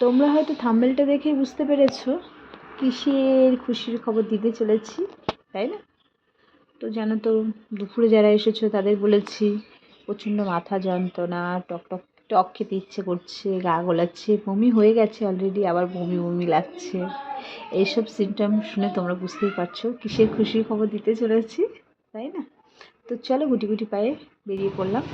তোমরা হয়তো থাম্বেলটা দেখেই বুঝতে পেরেছ, কিসের খুশির খবর দিতে চলেছি, তাই না? তো জানো তো, দুপুরে যারা এসেছ তাদের বলেছি, প্রচণ্ড মাথা যন্ত্রণা, টক টক টক খেতে ইচ্ছে করছে, গা গোলাচ্ছে, বমি হয়ে গেছে অলরেডি আবার বমি বমি লাগছে। এইসব সিমটম শুনে তোমরা বুঝতেই পারছ কিসের খুশির খবর দিতে চলেছি, তাই না? তো চলো গুটি গুটি পায়ে বেরিয়ে পড়লাম।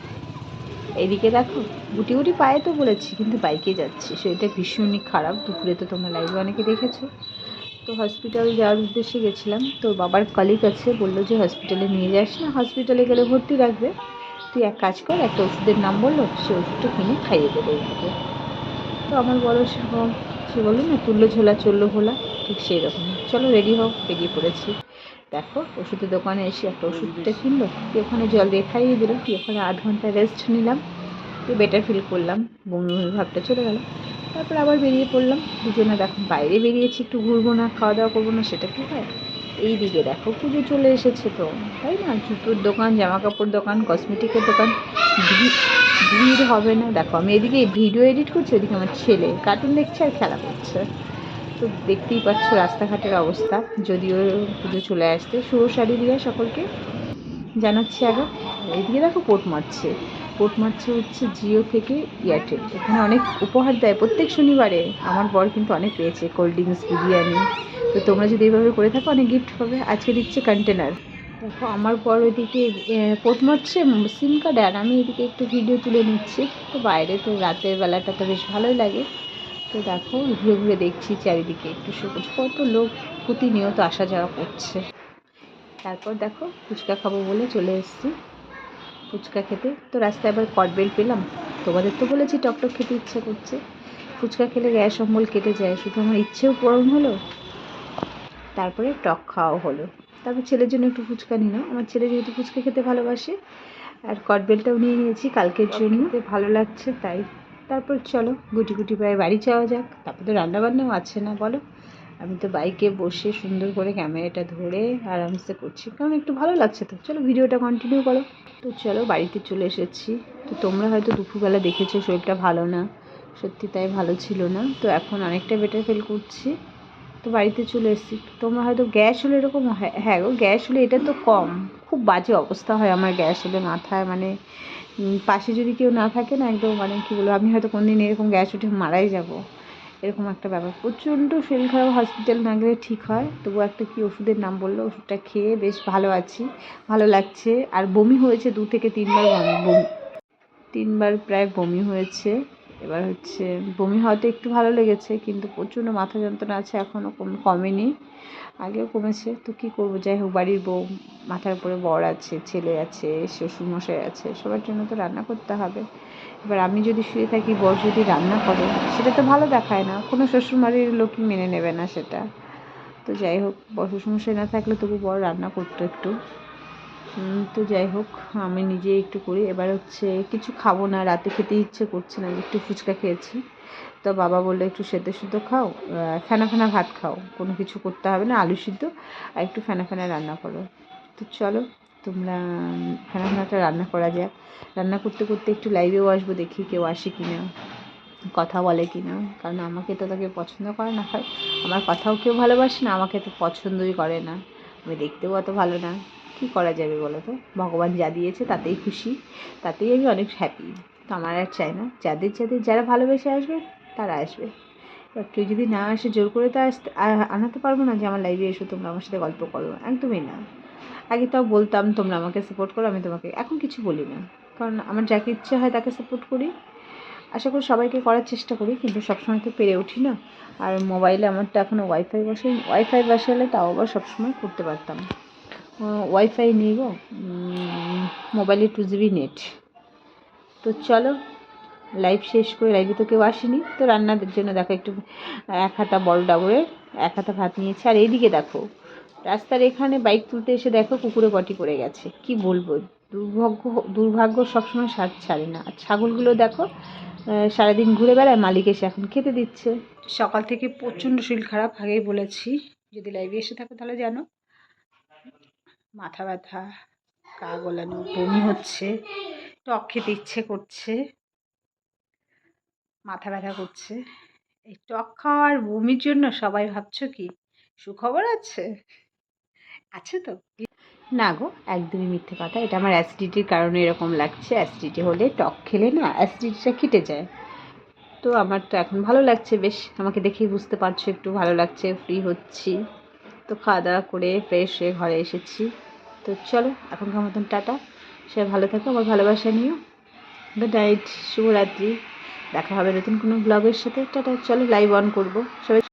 এদিকে দেখো, গুটি গুটি পায়ে তো বলেছি, কিন্তু বাইকে যাচ্ছি। শরীরটা ভীষণই খারাপ, দুপুরে তো তোমরা লাইভে অনেকে দেখেছ। তো হসপিটাল যাওয়ার উদ্দেশ্যে গেছিলাম। তো বাবার কলিগ আছে, বলল যে হসপিটালে নিয়ে যাস না হসপিটালে গেলে ভর্তি রাখবে। তুই এক কাজ কর, একটা ওষুধের নাম বলল, সে ওষুধটা কিনে খাইয়ে দেবে ওকে তো আমার সেরকম সে বলল না তুললো ঝোলা চলল ভোলা ঠিক সেই রকম চলো রেডি হও, বেরিয়ে পড়েছি। দেখো ওষুধের দোকানে এসে একটা ওষুধটা কিনলো তুই ওখানে জল দিয়ে খাইয়ে দিল তুই ওখানে আধ ঘণ্টা রেস্ট নিলাম তুই বেটার ফিল করলাম বমি বমি ভাবটা চলে গেল। তারপর আবার বেরিয়ে পড়লাম দুজনে দেখো বাইরে বেরিয়েছি একটু ঘুরবো না খাওয়া দাওয়া করব না সেটা কি হয়? এই দিকে দেখো পুজো চলে এসেছে তো তাই না? জুতোর দোকান জামা কাপড় দোকান কসমেটিকের দোকান ভিড় হবে না। দেখো আমি এদিকে ভিডিও এডিট করছি ওদিকে আমার ছেলে কার্টুন দেখছে আর খেলা করছে। তো দেখতেই পাচ্ছ রাস্তাঘাটের অবস্থা, যদিও পুজো চলে আসতে। শুভ শাড়ি দিয়ে সকলকে জানাচ্ছি আগে। এদিকে দেখো পোট মারছে। পোট মারছে হচ্ছে জিও থেকে এয়ারটেল। এখানে অনেক উপহার দেয়। প্রত্যেক শনিবারে আমার বর কিন্তু অনেক পেয়েছে, কোল্ড ড্রিঙ্কস, বিরিয়ানি। তো তোমরা যদি এইভাবে করে থাকো, অনেক গিফট পাবে আজকে দিচ্ছে কন্টেনার দেখো, আমার বর ওইদিকে পোট মারছে সিম কার্ড আর আমি এদিকে একটু ভিডিও তুলে নিচ্ছি। তো বাইরে তো রাতের বেলাটা তো বেশ ভালোই লাগে। তো দেখো ঘুরে ঘুরে দেখছি চারিদিকে একটু সবুজ। কত লোক প্রতিনিয়ত আসা যাওয়া করছে। তারপর দেখো ফুচকা খাব বলে চলে এসেছি। ফুচকা খেতে। তো রাস্তায় আবার কটবেল পেলাম। তোমাদের তো বলেছি টকটক খেতে ইচ্ছে করছে। ফুচকা খেলে গ্যাস অম্বল কেটে যায় শুধু আমার ইচ্ছেও পূরণ হলো। তারপরে টক খাওয়াও হলো। তারপর ছেলের জন্য একটু ফুচকা নিলাম। আমার ছেলে যেহেতু ফুচকা খেতে ভালোবাসে আর কটবেলটাও নিয়ে নিয়েছি কালকের জন্য। ভালো লাগছে তাই তারপর চলো গুটি গুটি পায়ে বাড়ি যাওয়া যাক। তারপর তো রান্নাবান্নাও আছে না, বলো। আমি তো বাইকে বসে সুন্দর করে ক্যামেরাটা ধরে আরামসে করছি। কারণ একটু ভালো লাগছে তো। চলো ভিডিওটা কন্টিনিউ করো। তো চলো বাড়িতে চলে এসেছি। তো তোমরা হয়তো দুপুরবেলা দেখেছ শরীরটা ভালো না। সত্যি তাই ভালো ছিল না। তো এখন অনেকটা বেটার ফিল করছি। তো বাড়িতে চলে এসেছি। তোমরা হয়তো গ্যাস হলে এরকম হয় হ্যাঁ গো, গ্যাস হলে এটা তো কম। খুব বাজে অবস্থা হয় আমার গ্যাস হলে মাথায়। মানে পাশে যদি কেউ না থাকে না, একদম মানে কী বলব, আমি হয়তো কোনদিন এরকম গ্যাস উঠে মারাই যাব। এরকম একটা ব্যাপার। প্রচণ্ড শরীর খারাপ হসপিটাল না গেলে ঠিক হয়। তবু একটা কি ওষুধের নাম বলল? ওষুধটা খেয়ে বেশ ভালো আছি, ভালো লাগছে। আর বমি হয়েছে দু থেকে তিনবার বমি তিনবার প্রায় বমি হয়েছে। এবার হচ্ছে বমি হওয়াতে একটু ভালো লেগেছে, কিন্তু প্রচণ্ড মাথা যন্ত্রণা আছে এখনও কম, কমেনি। আগেও কমেছে। তো কী করব? যাই হোক, বাড়ির বউ মাথার উপরে বর আছে, ছেলে আছে, শ্বশুরমশাই আছে, সবার জন্য তো রান্না করতে হবে। এবার আমি যদি শুয়ে থাকি, বর যদি রান্না করে, সেটা তো ভালো দেখায় না। কোনো শ্বশুরবাড়ির লোকই মেনে নেবে না সেটা। তো যাই হোক, বর শ্বশুরমশাই না থাকলে তবু বর রান্না করতো একটু। তো যাই হোক, আমি নিজে একটু করি। এবার হচ্ছে কিছু খাব না, রাতে খেতে ইচ্ছে করছে না, একটু ফুচকা খেয়েছি। তো বাবা বলল, একটু সেদ্ধ সিদ্ধ খাও ফেনা ফেনা ভাত খাও। কোনো কিছু করতে হবে না, আলু সিদ্ধ, আর একটু ফেনা ফেনা রান্না করো। তো চলো, তোমরা ফেনাটা রান্না করা যাক। রান্না করতে করতে একটু লাইভেও আসব, দেখি কেউ আসে কি না কথা বলে কি না কারণ আমাকে তো তাকে পছন্দ করে না, হয় আমার কথাও কেউ ভালোবাসে না, আমাকে তো পছন্দই করে না। আমি দেখতেও অত ভালো না। কী করা যাবে বলো তো? ভগবান যা দিয়েছে তাতেই খুশি, তাতেই আমি অনেক হ্যাপি তো আমার আর চাই না, যাদের যাদের, যারা ভালোবেসে আসবে, তারা আসবে। এবার কেউ যদি না আসে, জোর করে তো আসতে আনাতে পারব না যে আমার লাইভে এসো, তোমরা আমার সাথে গল্প করো। একদমই না। আগে তাও বলতাম, তোমরা আমাকে সাপোর্ট করো, আমি তোমাকে এখন কিছু বলি না। কারণ আমার যাকে ইচ্ছে হয় তাকে সাপোর্ট করি। আশা করি সবাইকে করার চেষ্টা করি, কিন্তু সবসময় তো পেরে উঠি না। আর মোবাইলে আমার তো এখনও ওয়াইফাই বসে ওয়াইফাই বসালে তাও আবার সবসময় করতে পারতাম। ওয়াইফাই নেই গো। মোবাইলে টু জিবি নেট তো চলো লাইভ শেষ করে লাইভে তো কেউ আসেনি। তো রান্নার জন্য দেখো একটু, এক হাতা বড় ডাবরের এক হাতা ভাত নিয়েছে। আর এইদিকে দেখো রাস্তার এখানে বাইক তুলতে এসে দেখো কুকুরে পটি পড়ে গেছে। কি বলব? দুর্ভাগ্য দুর্ভাগ্য সবসময় সাথ ছাড়ে না। আর ছাগলগুলো দেখো সারাদিন ঘুরে বেড়ায়, মালিক এসে এখন খেতে দিচ্ছে। সকাল থেকে প্রচণ্ড শরীর খারাপ, আগেই বলেছি। যদি লাইভে এসে থাকো তাহলে জানো, মাথা ব্যথা, গা গোলানো, বমি হচ্ছে, টক খেতে ইচ্ছে করছে, মাথা ব্যথা করছে। এই টক খাওয়ার বমির জন্য সবাই ভাবছ কি? সুখবর আছে? আছে তো। না গো, একদমই মিথ্যে কথা। এটা আমার অ্যাসিডিটির কারণে এরকম লাগছে। অ্যাসিডিটি হলে টক খেলে না অ্যাসিডিটিটা কেটে যায়। তো আমার তো এখন ভালো লাগছে বেশ। আমাকে দেখেই বুঝতে পারছ একটু ভালো লাগছে ফ্রি হচ্ছি। তো খাওয়া দাওয়া করে ফ্রেশ হয়ে ঘরে এসেছি। তো চলো, এখনকার মতন টাটা। সে ভালো থাকো, আমার ভালোবাসা নিও। গুড নাইট, শুভরাত্রি। দেখা হবে নতুন কোনো ব্লগের সাথে। টাটা, চলো লাইভ অন করব। সবাই